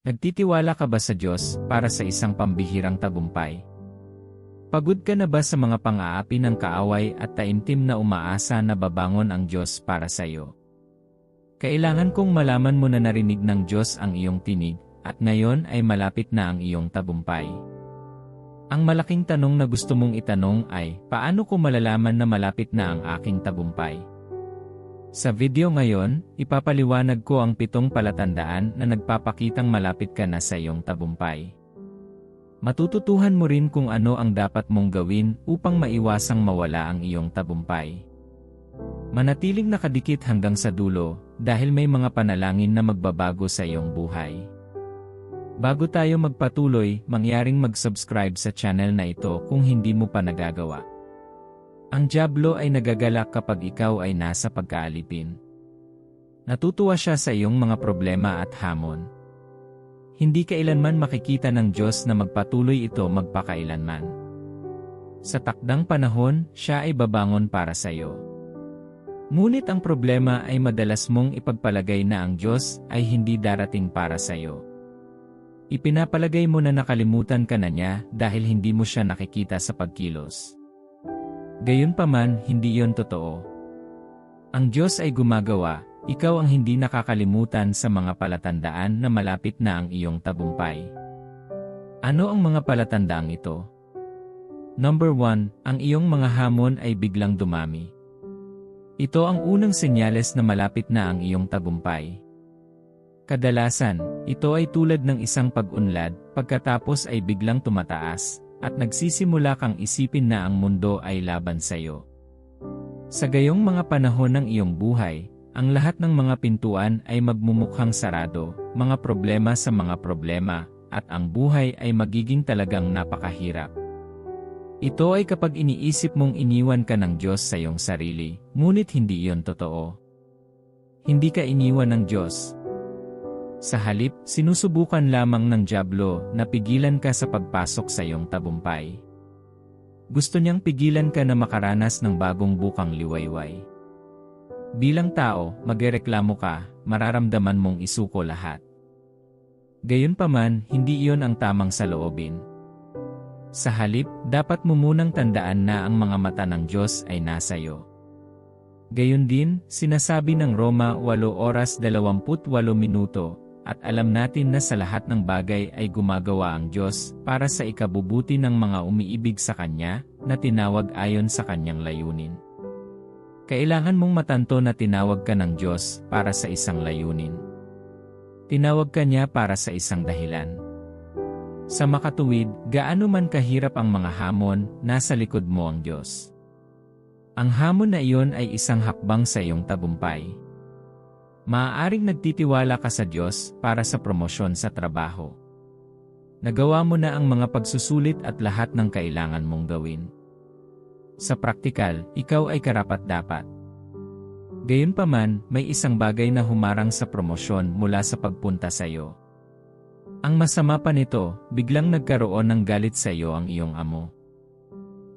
Nagtitiwala ka ba sa Diyos para sa isang pambihirang tagumpay? Pagod ka na ba sa mga pang-aapi ng kaaway at taimtim na umaasa na babangon ang Diyos para sa iyo? Kailangan kong malaman mo na narinig ng Diyos ang iyong tinig, at ngayon ay malapit na ang iyong tagumpay. Ang malaking tanong na gusto mong itanong ay, paano ko malalaman na malapit na ang aking tagumpay? Sa video ngayon, ipapaliwanag ko ang pitong palatandaan na nagpapakitang malapit ka na sa iyong tabumpay. Matututuhan mo rin kung ano ang dapat mong gawin upang maiwasang mawala ang iyong tabumpay. Manatiling nakadikit hanggang sa dulo dahil may mga panalangin na magbabago sa iyong buhay. Bago tayo magpatuloy, mangyaring mag-subscribe sa channel na ito kung hindi mo pa nagagawa. Ang Diablo ay nagagalak kapag ikaw ay nasa pagkaalipin. Natutuwa siya sa iyong mga problema at hamon. Hindi kailanman makikita ng Diyos na magpatuloy ito magpakailanman. Sa takdang panahon, siya ay babangon para sa iyo. Ngunit ang problema ay madalas mong ipagpalagay na ang Diyos ay hindi darating para sa iyo. Ipinapalagay mo na nakalimutan ka na niya dahil hindi mo siya nakikita sa pagkilos. Gayunpaman, hindi yon totoo. Ang Diyos ay gumagawa, ikaw ang hindi nakakalimutan sa mga palatandaan na malapit na ang iyong tabumpay. Ano ang mga palatandaang ito? Number 1, ang iyong mga hamon ay biglang dumami. Ito ang unang senyales na malapit na ang iyong tagumpay. Kadalasan, ito ay tulad ng isang pag-unlad, pagkatapos ay biglang tumataas, at nagsisimula kang isipin na ang mundo ay laban sa iyo. Sa gayong mga panahon ng iyong buhay, ang lahat ng mga pintuan ay magmumukhang sarado, mga problema sa mga problema, at ang buhay ay magiging talagang napakahirap. Ito ay kapag iniisip mong iniwan ka ng Diyos sa iyong sarili, ngunit hindi iyon totoo. Hindi ka iniwan ng Diyos, sa halip, sinusubukan lamang ng Diablo na pigilan ka sa pagpasok sa iyong tabumpay. Gusto niyang pigilan ka na makaranas ng bagong bukang liwayway. Bilang tao, magreklamo ka, mararamdaman mong isuko lahat. Gayunpaman, hindi iyon ang tamang saloobin. Sa halip, dapat mo munang tandaan na ang mga mata ng Diyos ay nasa iyo. Gayon din, sinasabi ng Roma 8 oras 28 minuto, at alam natin na sa lahat ng bagay ay gumagawa ang Diyos para sa ikabubuti ng mga umiibig sa Kanya na tinawag ayon sa Kanyang layunin. Kailangan mong matanto na tinawag ka ng Diyos para sa isang layunin. Tinawag ka niya para sa isang dahilan. Sa makatuwid, gaano man kahirap ang mga hamon, nasa likod mo ang Diyos. Ang hamon na iyon ay isang hakbang sa iyong tagumpay. Maaaring nagtitiwala ka sa Diyos para sa promosyon sa trabaho. Nagawa mo na ang mga pagsusulit at lahat ng kailangan mong gawin. Sa praktikal, ikaw ay karapat-dapat. Gayunpaman, may isang bagay na humarang sa promosyon mula sa pagpunta sa iyo. Ang masama pa nito, biglang nagkaroon ng galit sa iyo ang iyong amo.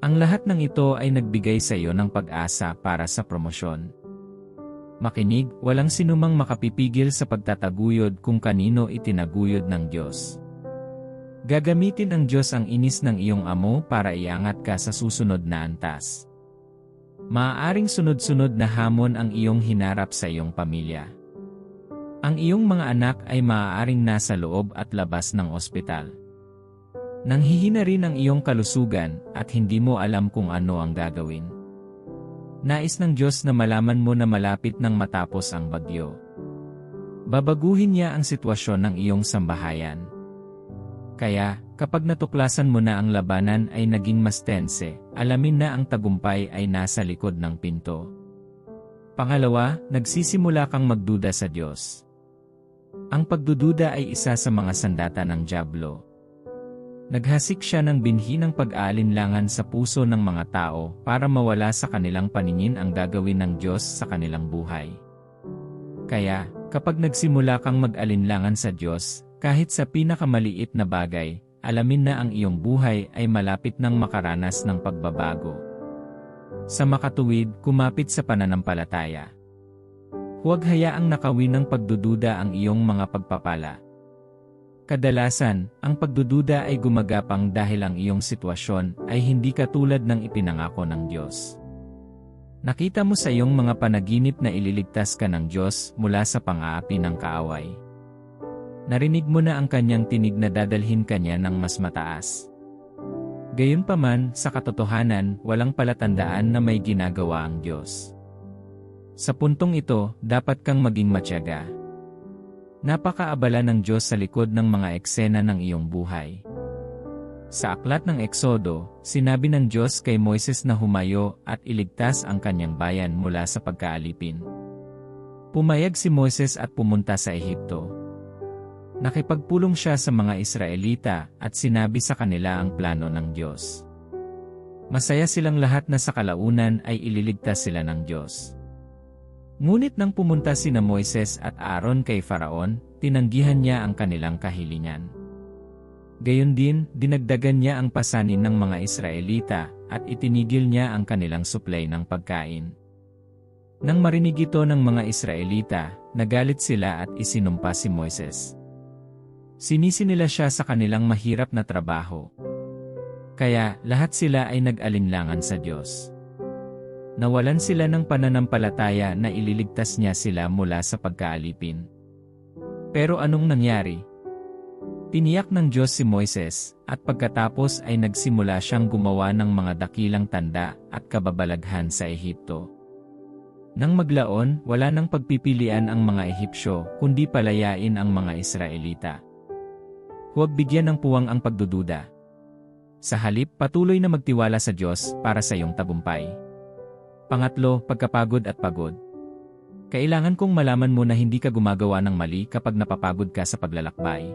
Ang lahat ng ito ay nagbigay sa iyo ng pag-asa para sa promosyon. Makinig, walang sinumang makapipigil sa pagtataguyod kung kanino itinaguyod ng Diyos. Gagamitin ng Diyos ang inis ng iyong amo para iangat ka sa susunod na antas. Maaaring sunod-sunod na hamon ang iyong hinarap sa iyong pamilya. Ang iyong mga anak ay maaaring nasa loob at labas ng ospital. Nanghihina rin ang iyong kalusugan at hindi mo alam kung ano ang gagawin. Nais ng Diyos na malaman mo na malapit nang matapos ang bagyo. Babaguhin niya ang sitwasyon ng iyong sambahayan. Kaya, kapag natuklasan mo na ang labanan ay naging mas tense, alamin na ang tagumpay ay nasa likod ng pinto. Pangalawa, nagsisimula kang magduda sa Diyos. Ang pagdududa ay isa sa mga sandata ng Diablo. Naghasik siya ng binhi ng pag-aalinlangan sa puso ng mga tao para mawala sa kanilang paningin ang gagawin ng Diyos sa kanilang buhay. Kaya, kapag nagsimula kang mag-alinlangan sa Diyos, kahit sa pinakamaliit na bagay, alamin na ang iyong buhay ay malapit ng makaranas ng pagbabago. Sa makatuwid, kumapit sa pananampalataya. Huwag hayaang nakawin ng pagdududa ang iyong mga pagpapala. Kadalasan, ang pagdududa ay gumagapang dahil ang iyong sitwasyon ay hindi katulad ng ipinangako ng Diyos. Nakita mo sa iyong mga panaginip na ililigtas ka ng Diyos mula sa pang-aapi ng kaaway. Narinig mo na ang kanyang tinig na dadalhin kanya ng mas mataas. Gayunpaman, sa katotohanan, walang palatandaan na may ginagawa ang Diyos. Sa puntong ito, dapat kang maging matyaga. Napakaabala ng Diyos sa likod ng mga eksena ng iyong buhay. Sa aklat ng Eksodo, sinabi ng Diyos kay Moises na humayo at iligtas ang kanyang bayan mula sa pagkaalipin. Pumayag si Moises at pumunta sa Ehipto. Nakipagpulong siya sa mga Israelita at sinabi sa kanila ang plano ng Diyos. Masaya silang lahat na sa kalaunan ay ililigtas sila ng Diyos. Ngunit nang pumunta sina Moises at Aaron kay Faraon, tinanggihan niya ang kanilang kahilingan. Gayon din, dinagdagan niya ang pasanin ng mga Israelita at itinigil niya ang kanilang supply ng pagkain. Nang marinig ito ng mga Israelita, nagalit sila at isinumpa si Moises. Sinisi nila siya sa kanilang mahirap na trabaho. Kaya lahat sila ay nag-alinlangan sa Diyos. Nawalan sila ng pananampalataya na ililigtas niya sila mula sa pagkaalipin. Pero anong nangyari? Tiniyak ng Diyos si Moises, at pagkatapos ay nagsimula siyang gumawa ng mga dakilang tanda at kababalaghan sa Ehipto. Nang maglaon, wala nang pagpipilian ang mga Ehipsyo, kundi palayain ang mga Israelita. Huwag bigyan ng puwang ang pagdududa. Sa halip, patuloy na magtiwala sa Diyos para sa iyong tabumpay. Pangatlo, pagkapagod at pagod. Kailangan kong malaman mo na hindi ka gumagawa ng mali kapag napapagod ka sa paglalakbay.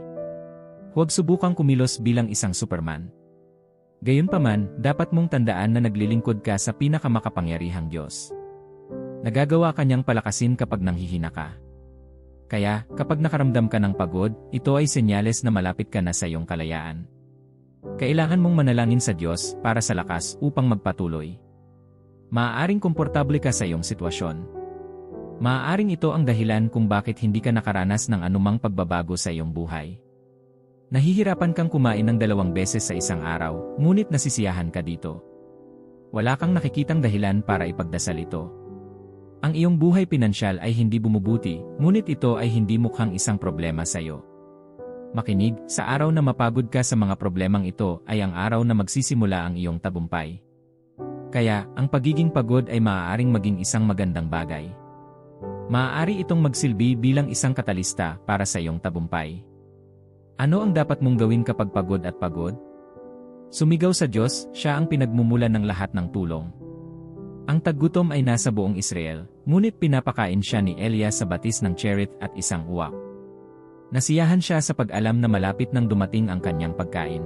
Huwag subukang kumilos bilang isang Superman. Gayunpaman, dapat mong tandaan na naglilingkod ka sa pinakamakapangyarihang Diyos. Nagagawa kanyang palakasin kapag nanghihina ka. Kaya, kapag nakaramdam ka ng pagod, ito ay senyales na malapit ka na sa iyong kalayaan. Kailangan mong manalangin sa Diyos para sa lakas upang magpatuloy. Maaaring komportable ka sa iyong sitwasyon. Maaaring ito ang dahilan kung bakit hindi ka nakaranas ng anumang pagbabago sa iyong buhay. Nahihirapan kang kumain ng dalawang beses sa isang araw, ngunit nasisiyahan ka dito. Wala kang nakikitang dahilan para ipagdasal ito. Ang iyong buhay pinansyal ay hindi bumubuti, ngunit ito ay hindi mukhang isang problema sa iyo. Makinig, sa araw na mapagod ka sa mga problemang ito ay ang araw na magsisimula ang iyong tabumpay. Kaya, ang pagiging pagod ay maaaring maging isang magandang bagay. Maaari itong magsilbi bilang isang katalista para sa iyong tabumpay. Ano ang dapat mong gawin kapag pagod at pagod? Sumigaw sa Diyos, siya ang pinagmumulan ng lahat ng tulong. Ang taggutom ay nasa buong Israel, ngunit pinapakain siya ni Elias sa batis ng Cherith at isang uwak. Nasiyahan siya sa pag-alam na malapit nang dumating ang kanyang pagkain.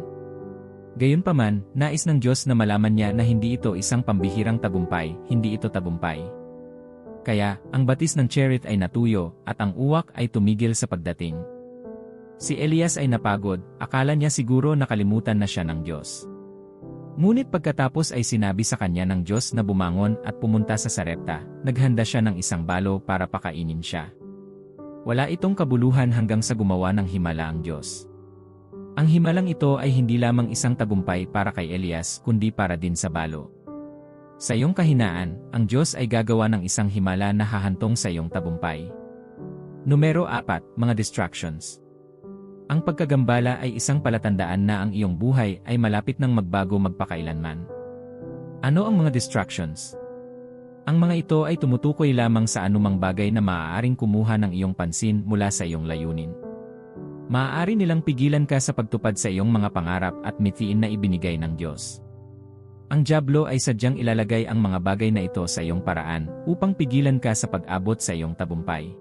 Gayunpaman, nais ng Diyos na malaman niya na hindi ito isang pambihirang tagumpay, hindi ito tagumpay. Kaya, ang batis ng Cherith ay natuyo, at ang uwak ay tumigil sa pagdating. Si Elias ay napagod, akala niya siguro nakalimutan na siya ng Diyos. Ngunit pagkatapos ay sinabi sa kanya ng Diyos na bumangon at pumunta sa Sarepta, naghanda siya ng isang balo para pakainin siya. Wala itong kabuluhan hanggang sa gumawa ng himala ang Diyos. Ang himalang ito ay hindi lamang isang tagumpay para kay Elias kundi para din sa balo. Sa iyong kahinaan, ang Diyos ay gagawa ng isang himala na hahantong sa iyong tagumpay. Numero 4, mga distractions. Ang pagkagambala ay isang palatandaan na ang iyong buhay ay malapit ng magbago magpakailanman. Ano ang mga distractions? Ang mga ito ay tumutukoy lamang sa anumang bagay na maaaring kumuha ng iyong pansin mula sa iyong layunin. Maaari nilang pigilan ka sa pagtupad sa iyong mga pangarap at mithiin na ibinigay ng Diyos. Ang Diablo ay sadyang ilalagay ang mga bagay na ito sa iyong paraan upang pigilan ka sa pag-abot sa iyong tabumpay.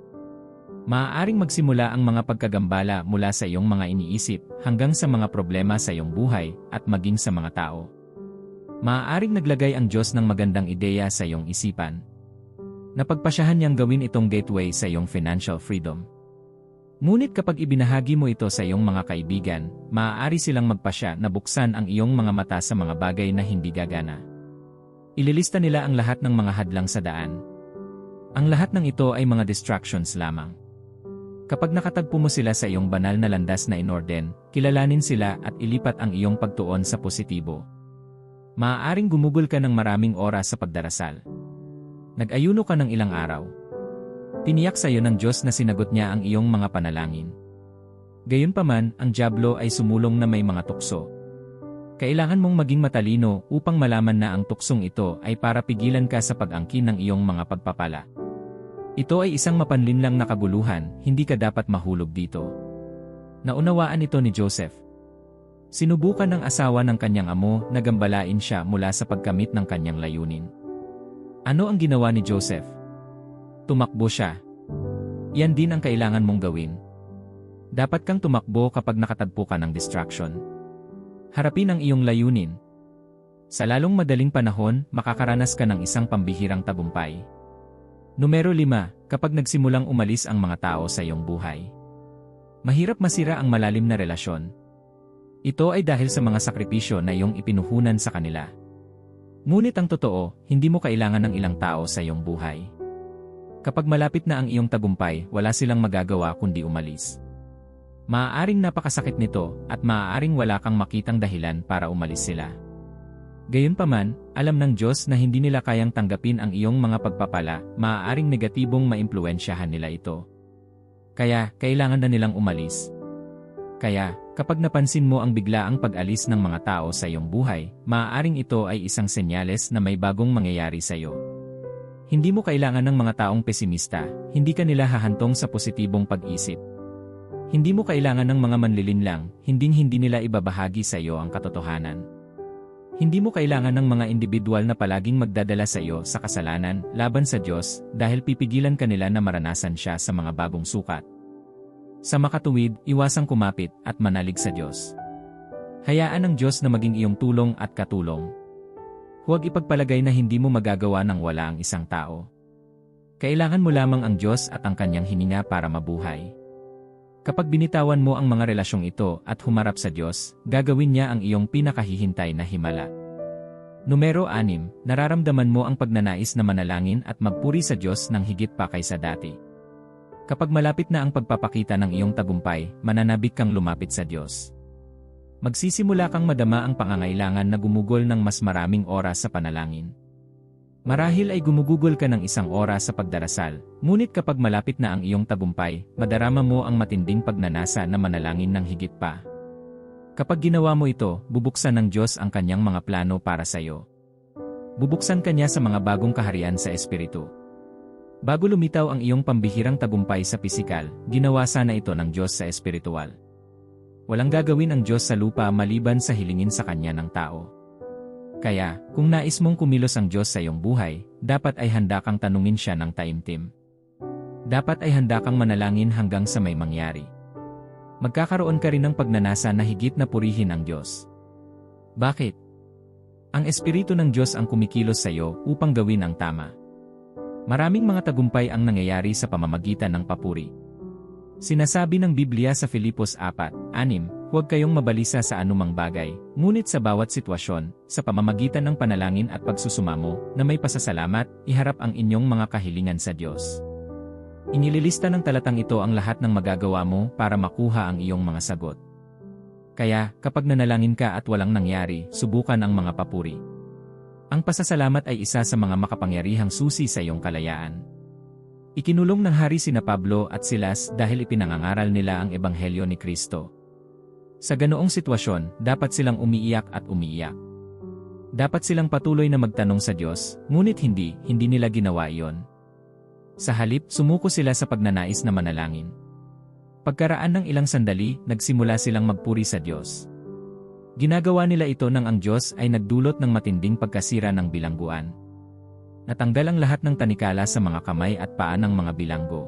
Maaaring magsimula ang mga pagkagambala mula sa iyong mga iniisip hanggang sa mga problema sa iyong buhay at maging sa mga tao. Maaaring naglagay ang Diyos ng magandang ideya sa iyong isipan. Napagpasyahan niyang gawin itong gateway sa iyong financial freedom. Ngunit kapag ibinahagi mo ito sa iyong mga kaibigan, maaari silang magpasya na buksan ang iyong mga mata sa mga bagay na hindi gagana. Ililista nila ang lahat ng mga hadlang sa daan. Ang lahat ng ito ay mga distractions lamang. Kapag nakatagpo mo sila sa iyong banal na landas na inorden, kilalanin sila at ilipat ang iyong pagtuon sa positibo. Maaaring gumugol ka ng maraming oras sa pagdarasal. Nag-ayuno ka ng ilang araw. Tiniyak sa iyo ng Diyos na sinagot niya ang iyong mga panalangin. Gayunpaman, ang Diablo ay sumulong na may mga tukso. Kailangan mong maging matalino upang malaman na ang tuksong ito ay para pigilan ka sa pag-angkin ng iyong mga pagpapala. Ito ay isang mapanlinlang na kaguluhan, hindi ka dapat mahulog dito. Naunawaan ito ni Joseph. Sinubukan ng asawa ng kanyang amo na gambalain siya mula sa pagkamit ng kanyang layunin. Ano ang ginawa ni Joseph? Tumakbo siya. Yan din ang kailangan mong gawin. Dapat kang tumakbo kapag nakatagpo ka ng distraction. Harapin ang iyong layunin. Sa lalong madaling panahon, makakaranas ka ng isang pambihirang tagumpay. Numero 5, kapag nagsimulang umalis ang mga tao sa iyong buhay. Mahirap masira ang malalim na relasyon. Ito ay dahil sa mga sakripisyo na iyong ipinuhunan sa kanila. Ngunit ang totoo, hindi mo kailangan ng ilang tao sa iyong buhay. Kapag malapit na ang iyong tagumpay, wala silang magagawa kundi umalis. Maaaring napakasakit nito at maaaring wala kang makitang dahilan para umalis sila. Gayunpaman, alam ng Diyos na hindi nila kayang tanggapin ang iyong mga pagpapala, maaaring negatibong maimpluensyahan nila ito. Kaya, kailangan na nilang umalis. Kaya, kapag napansin mo ang biglaang pag-alis ng mga tao sa iyong buhay, maaaring ito ay isang senyales na may bagong mangyayari sa iyo. Hindi mo kailangan ng mga taong pesimista, hindi ka nila hahantong sa positibong pag-isip. Hindi mo kailangan ng mga manlilinlang, hinding-hindi nila ibabahagi sa iyo ang katotohanan. Hindi mo kailangan ng mga individual na palaging magdadala sa iyo sa kasalanan laban sa Diyos dahil pipigilan kanila na maranasan siya sa mga bagong sukat. Sa makatuwid, iwasang kumapit at manalig sa Diyos. Hayaan ng Diyos na maging iyong tulong at katulong. Huwag ipagpalagay na hindi mo magagawa ng wala ang isang tao. Kailangan mo lamang ang Diyos at ang kanyang hininga para mabuhay. Kapag binitawan mo ang mga relasyong ito at humarap sa Diyos, gagawin niya ang iyong pinakahihintay na himala. Numero 6, nararamdaman mo ang pagnanais na manalangin at magpuri sa Diyos ng higit pa kaysa dati. Kapag malapit na ang pagpapakita ng iyong tagumpay, mananabik kang lumapit sa Diyos. Magsisimula kang madama ang pangangailangan na gumugol ng mas maraming oras sa panalangin. Marahil ay gumugugol ka ng isang oras sa pagdarasal, ngunit kapag malapit na ang iyong tagumpay, madarama mo ang matinding pagnanasa na manalangin ng higit pa. Kapag ginawa mo ito, bubuksan ng Diyos ang kanyang mga plano para sa iyo. Bubuksan kanya sa mga bagong kaharian sa Espiritu. Bago lumitaw ang iyong pambihirang tagumpay sa pisikal, ginawa sana ito ng Diyos sa espiritual. Walang gagawin ang Diyos sa lupa maliban sa hilingin sa kanya ng tao. Kaya, kung nais mong kumilos ang Diyos sa iyong buhay, dapat ay handa kang tanungin siya ng taimtim. Dapat ay handa kang manalangin hanggang sa may mangyari. Magkakaroon ka rin ng pagnanasa na higit na purihin ang Diyos. Bakit? Ang Espiritu ng Diyos ang kumikilos sa iyo upang gawin ang tama. Maraming mga tagumpay ang nangyayari sa pamamagitan ng papuri. Sinasabi ng Biblia sa Filipos 4:6, Huwag kayong mabalisa sa anumang bagay, ngunit sa bawat sitwasyon, sa pamamagitan ng panalangin at pagsusumamo, na may pasasalamat, iharap ang inyong mga kahilingan sa Diyos. Inililista ng talatang ito ang lahat ng magagawa mo para makuha ang iyong mga sagot. Kaya, kapag nanalangin ka at walang nangyari, subukan ang mga papuri. Ang pasasalamat ay isa sa mga makapangyarihang susi sa iyong kalayaan. Ikinulong ng hari sina Pablo at Silas dahil ipinangangaral nila ang Ebanghelyo ni Kristo. Sa ganoong sitwasyon, dapat silang umiiyak at umiiyak. Dapat silang patuloy na magtanong sa Diyos, ngunit hindi, hindi nila ginawa iyon. Sa halip, sumuko sila sa pagnanais na manalangin. Pagkaraan ng ilang sandali, nagsimula silang magpuri sa Diyos. Ginagawa nila ito nang ang Diyos ay nagdulot ng matinding pagkasira ng bilangguan. Natanggal ang lahat ng tanikala sa mga kamay at paa ng mga bilanggo.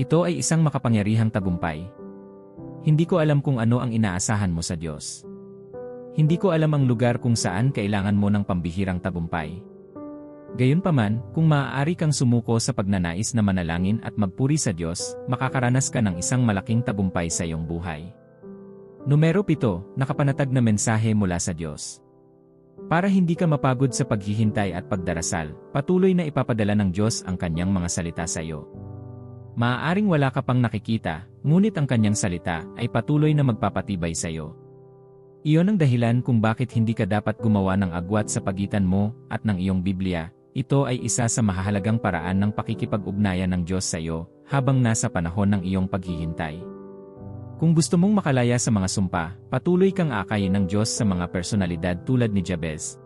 Ito ay isang makapangyarihang tagumpay, hindi ko alam kung ano ang inaasahan mo sa Diyos. Hindi ko alam ang lugar kung saan kailangan mo ng pambihirang tagumpay. Gayunpaman, kung maaari kang sumuko sa pagnanais na manalangin at magpuri sa Diyos, makakaranas ka ng isang malaking tagumpay sa iyong buhay. Numero 7, nakapanatag na mensahe mula sa Diyos. Para hindi ka mapagod sa paghihintay at pagdarasal, patuloy na ipapadala ng Diyos ang kanyang mga salita sa iyo. Maaaring wala ka pang nakikita, ngunit ang kanyang salita ay patuloy na magpapatibay sa iyo. Iyon ang dahilan kung bakit hindi ka dapat gumawa ng agwat sa pagitan mo at ng iyong Biblia. Ito ay isa sa mahahalagang paraan ng pakikipag-ugnayan ng Diyos sa iyo habang nasa panahon ng iyong paghihintay. Kung gusto mong makalaya sa mga sumpa, patuloy kang akayin ng Diyos sa mga personalidad tulad ni Jabez.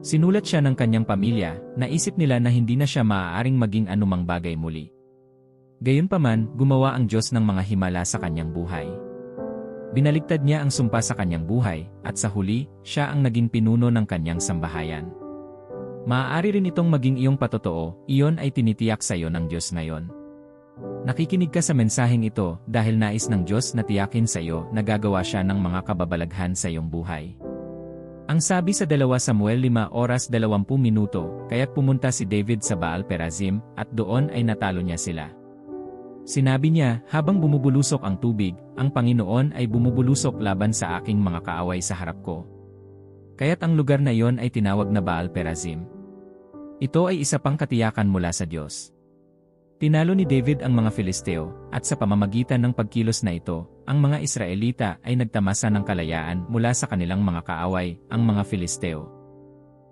Sinulat siya ng kanyang pamilya, naisip nila na hindi na siya maaaring maging anumang bagay muli. Gayunpaman, gumawa ang Diyos ng mga himala sa kanyang buhay. Binaligtad niya ang sumpa sa kanyang buhay, at sa huli, siya ang naging pinuno ng kanyang sambahayan. Maaari rin itong maging iyong patotoo, iyon ay tinitiyak sa iyo ng Diyos ngayon. Nakikinig ka sa mensaheng ito dahil nais ng Diyos na tiyakin sa iyo na gagawa siya ng mga kababalaghan sa iyong buhay. Ang sabi sa 2 Samuel 5 oras 20 minuto, kaya't pumunta si David sa Baal Perazim, at doon ay natalo niya sila. Sinabi niya, habang bumubulusok ang tubig, ang Panginoon ay bumubulusok laban sa aking mga kaaway sa harap ko. Kaya't ang lugar na iyon ay tinawag na Baal Perazim. Ito ay isa pang katiyakan mula sa Diyos. Tinalo ni David ang mga Filisteo, at sa pamamagitan ng pagkilos na ito, ang mga Israelita ay nagtamasa ng kalayaan mula sa kanilang mga kaaway, ang mga Filisteo.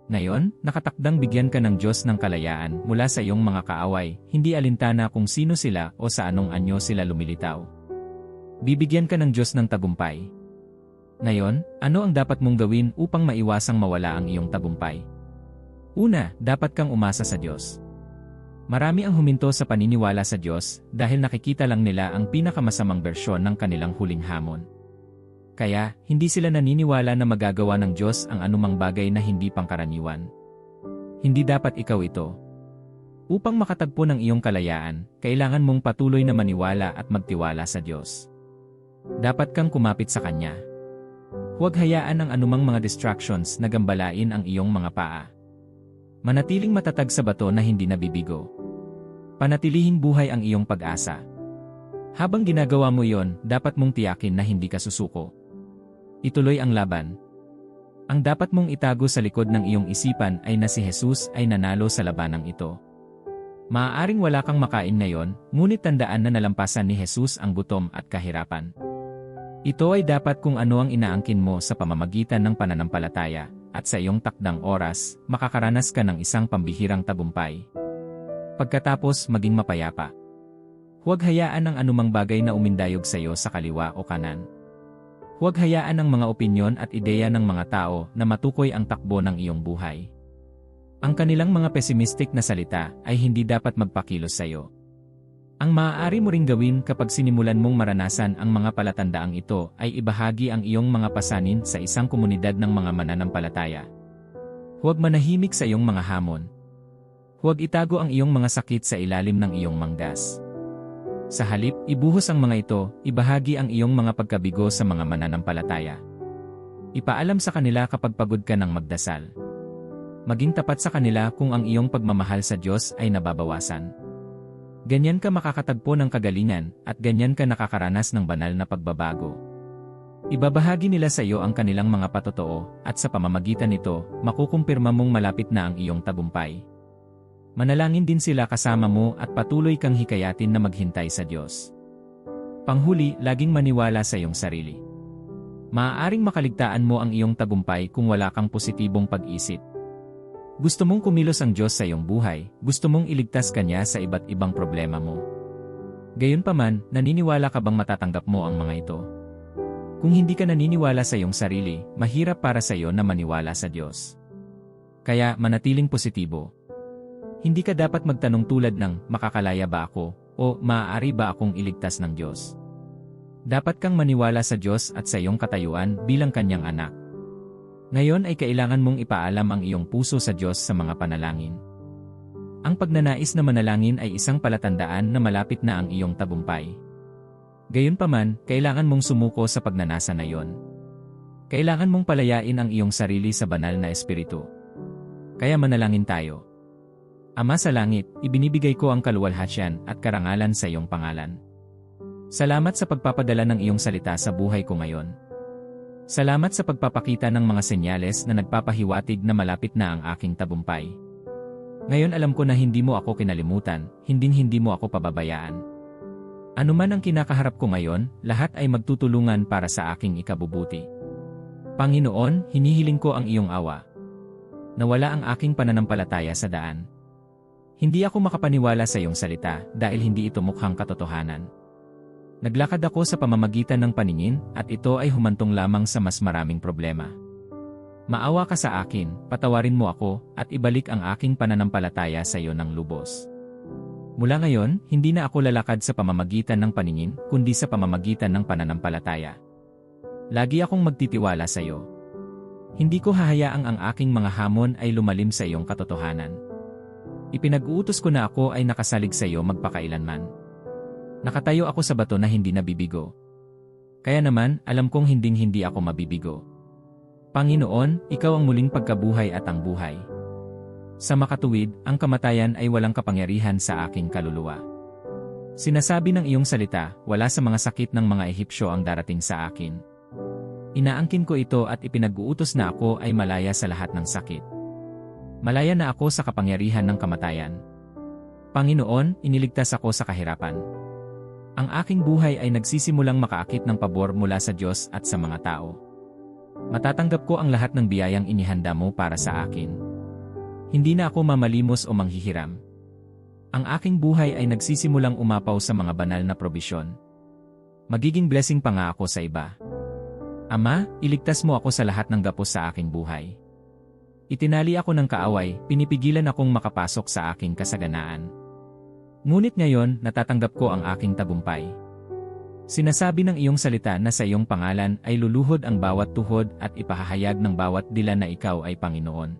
Ngayon, nakatakdang bigyan ka ng Diyos ng kalayaan mula sa iyong mga kaaway, hindi alintana kung sino sila o sa anong anyo sila lumilitaw. Bibigyan ka ng Diyos ng tagumpay. Ngayon, ano ang dapat mong gawin upang maiwasang mawala ang iyong tagumpay? Una, dapat kang umasa sa Diyos. Marami ang huminto sa paniniwala sa Diyos dahil nakikita lang nila ang pinakamasamang bersyon ng kanilang huling hamon. Kaya, hindi sila naniniwala na magagawa ng Diyos ang anumang bagay na hindi pangkaraniwan. Hindi dapat ikaw ito. Upang makatagpo ng iyong kalayaan, kailangan mong patuloy na maniwala at magtiwala sa Diyos. Dapat kang kumapit sa Kanya. Huwag hayaan ang anumang mga distractions na gambalain ang iyong mga paa. Manatiling matatag sa bato na hindi nabibigo. Panatilihing buhay ang iyong pag-asa. Habang ginagawa mo yon, dapat mong tiyakin na hindi ka susuko. Ituloy ang laban. Ang dapat mong itago sa likod ng iyong isipan ay na si Jesus ay nanalo sa labanang ito. Maaaring wala kang makain ngayon, ngunit tandaan na nalampasan ni Jesus ang gutom at kahirapan. Ito ay dapat kung ano ang inaangkin mo sa pamamagitan ng pananampalataya, at sa iyong takdang oras, makakaranas ka ng isang pambihirang tagumpay. Pagkatapos maging mapayapa. Huwag hayaan ang anumang bagay na umindayog sa iyo sa kaliwa o kanan. Huwag hayaan ang mga opinyon at ideya ng mga tao na matukoy ang takbo ng iyong buhay. Ang kanilang mga pessimistic na salita ay hindi dapat magpakilos sa iyo. Ang maaari mo ring gawin kapag sinimulan mong maranasan ang mga palatandaang ito ay ibahagi ang iyong mga pasanin sa isang komunidad ng mga mananampalataya. Huwag manahimik sa iyong mga hamon. Huwag itago ang iyong mga sakit sa ilalim ng iyong manggas. Sa halip, ibuhos ang mga ito, ibahagi ang iyong mga pagkabigo sa mga mananampalataya. Ipaalam sa kanila kapag pagod ka ng magdasal. Maging tapat sa kanila kung ang iyong pagmamahal sa Diyos ay nababawasan. Ganyan ka makakatagpo ng kagalingan at ganyan ka nakakaranas ng banal na pagbabago. Ibabahagi nila sa iyo ang kanilang mga patotoo at sa pamamagitan nito, makukumpirma mong malapit na ang iyong tagumpay. Manalangin din sila kasama mo at patuloy kang hikayatin na maghintay sa Diyos. Panghuli, laging maniwala sa iyong sarili. Maaaring makaligtaan mo ang iyong tagumpay kung wala kang positibong pag-isip. Gusto mong kumilos ang Diyos sa iyong buhay, gusto mong iligtas Kanya sa iba't ibang problema mo. Gayunpaman, naniniwala ka bang matatanggap mo ang mga ito? Kung hindi ka naniniwala sa iyong sarili, mahirap para sa iyo na maniwala sa Diyos. Kaya manatiling positibo, hindi ka dapat magtanong tulad ng, makakalaya ba ako, o maaari ba akong iligtas ng Diyos? Dapat kang maniwala sa Diyos at sa iyong katayuan bilang kanyang anak. Ngayon ay kailangan mong ipaalam ang iyong puso sa Diyos sa mga panalangin. Ang pagnanais na manalangin ay isang palatandaan na malapit na ang iyong tagumpay. Gayunpaman, kailangan mong sumuko sa pagnanasa na iyon. Kailangan mong palayain ang iyong sarili sa banal na espiritu. Kaya manalangin tayo. Ama sa langit, ibinibigay ko ang kaluwalhatian at karangalan sa iyong pangalan. Salamat sa pagpapadala ng iyong salita sa buhay ko ngayon. Salamat sa pagpapakita ng mga senyales na nagpapahiwatig na malapit na ang aking tabumpay. Ngayon alam ko na hindi mo ako kinalimutan, hindi hindi mo ako pababayaan. Ano man ang kinakaharap ko ngayon, lahat ay magtutulungan para sa aking ikabubuti. Panginoon, hinihiling ko ang iyong awa. Nawala ang aking pananampalataya sa daan. Hindi ako makapaniwala sa iyong salita dahil hindi ito mukhang katotohanan. Naglakad ako sa pamamagitan ng paningin at ito ay humantong lamang sa mas maraming problema. Maawa ka sa akin, patawarin mo ako, at ibalik ang aking pananampalataya sa iyo ng lubos. Mula ngayon, hindi na ako lalakad sa pamamagitan ng paningin, kundi sa pamamagitan ng pananampalataya. Lagi akong magtitiwala sa iyo. Hindi ko hahayaang ang aking mga hamon ay lumalim sa iyong katotohanan. Ipinag-uutos ko na ako ay nakasalig sa iyo magpakailanman. Nakatayo ako sa bato na hindi nabibigo. Kaya naman, alam kong hinding-hindi ako mabibigo. Panginoon, Ikaw ang muling pagkabuhay at ang buhay. Sa makatuwid, ang kamatayan ay walang kapangyarihan sa aking kaluluwa. Sinasabi ng iyong salita, wala sa mga sakit ng mga Ehipsyo ang darating sa akin. Inaangkin ko ito at ipinag-uutos na ako ay malaya sa lahat ng sakit. Malaya na ako sa kapangyarihan ng kamatayan. Panginoon, iniligtas ako sa kahirapan. Ang aking buhay ay nagsisimulang makaakit ng pabor mula sa Diyos at sa mga tao. Matatanggap ko ang lahat ng biyayang inihanda mo para sa akin. Hindi na ako mamalimos o manghihiram. Ang aking buhay ay nagsisimulang umapaw sa mga banal na probisyon. Magiging blessing pa nga ako sa iba. Ama, iligtas mo ako sa lahat ng gapos sa aking buhay. Itinali ako ng kaaway, pinipigilan akong makapasok sa aking kasaganaan. Ngunit ngayon, natatanggap ko ang aking tagumpay. Sinasabi ng iyong salita na sa iyong pangalan ay luluhod ang bawat tuhod at ipahahayag ng bawat dila na ikaw ay Panginoon.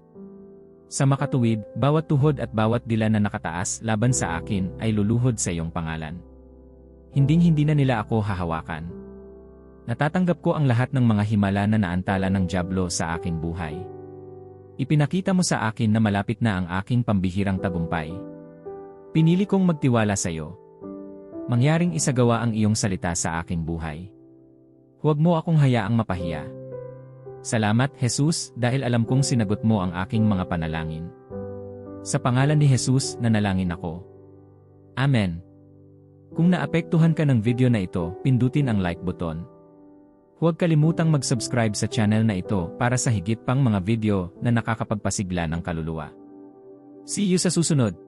Sa makatuwid, bawat tuhod at bawat dila na nakataas laban sa akin ay luluhod sa iyong pangalan. Hinding-hindi na nila ako hahawakan. Natatanggap ko ang lahat ng mga himala na naantala ng Diablo sa aking buhay. Ipinakita mo sa akin na malapit na ang aking pambihirang tagumpay. Pinili kong magtiwala sa iyo. Mangyaring isagawa ang iyong salita sa aking buhay. Huwag mo akong hayaang mapahiya. Salamat, Jesus, dahil alam kong sinagot mo ang aking mga panalangin. Sa pangalan ni Jesus, nanalangin ako. Amen. Kung naapektuhan ka ng video na ito, pindutin ang like button. Huwag kalimutang mag-subscribe sa channel na ito para sa higit pang mga video na nakakapagpasigla ng kaluluwa. See you sa susunod!